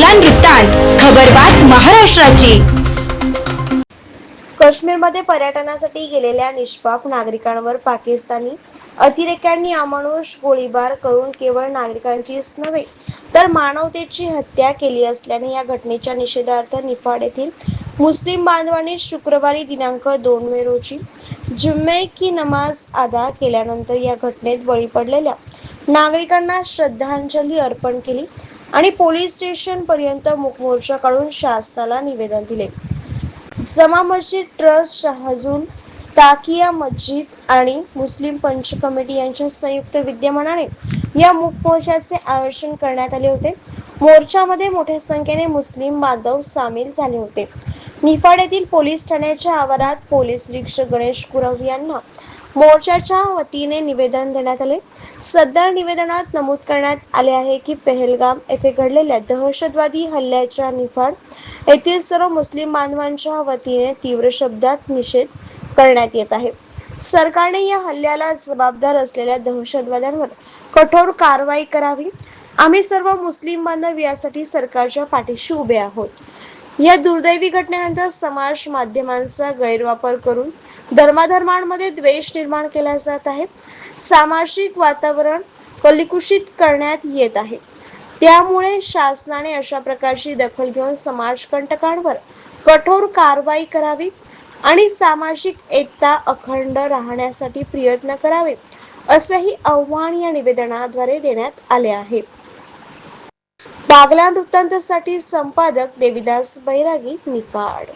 बागलान वृत्तांत खबरबात महाराष्ट्राची. काश्मीरमध्ये पर्यटनासाठी गेलेल्या निष्पाप नागरिकांवर पाकिस्तानी अतिरेक्यांनी अमानुष गोळीबार करून केवळ नागरिकांचीच नव्हे तर मानवतेची हत्या केली असल्याने या घटनेच्या निषेधार्थ निफाड येथील मुस्लिम बांधवांनी शुक्रवारी दिनांक दोन मे रोजी जुम्मे की नमाज अदा केल्यानंतर या घटनेत बळी पडलेल्या नागरिकांना श्रद्धांजली अर्पण केली. आणि पोलीस स्टेशन पर्यंत मोर्चा काढून शासनाला निवेदन दिले. जमा मस्जिद ट्रस्ट शहाजून ताकिया मस्जिद आणि मुस्लिम पंच कमिटी यांच्या संयुक्त विद्यमानाने या मूक मोर्चाचे आयोजन करण्यात आले होते. मोर्चामध्ये मोठ्या संख्येने मुस्लिम बांधव सामील झाले होते. निफाड येथील पोलीस ठाण्याच्या आवारात पोलीस निरीक्षक गणेश कुरव यांना मोर्चाच्या वतीने निवेदन देण्यात आले. सदर निवेदनात नमूद करण्यात आले आहे की पेहलगाम येथे घडलेल्या दहशतवादी हल्ल्याच्या निफाड येथील सर्व मुस्लिम बांधवांच्या वतीने तीव्र शब्दात निषेध करण्यात येत आहे. सरकारने या हल्ल्याला जबाबदार असलेल्या दहशतवाद्यांवर कठोर कारवाई करावी. आम्ही सर्व मुस्लिम बांधव यासाठी सरकारच्या पाठीशी उभे आहोत. या दुर्दैवी घटनेनंतर समाज माध्यमांचा गैरवापर करून धर्माधर्मांमध्ये द्वेष निर्माण केला जात आहे. सामाजिक वातावरण कलिकुषित करण्यात येत आहे. त्यामुळे शासनाने अशा प्रकारची दखल घेऊन समाजकंटकांवर कठोर कारवाई करावी आणि सामाजिक एकता अखंड राहण्यासाठी प्रयत्न करावे असंही आव्हान या निवेदनाद्वारे देण्यात आले आहे. बागला वृत्तांतसाठी संपादक देविदास बैरागी निफाड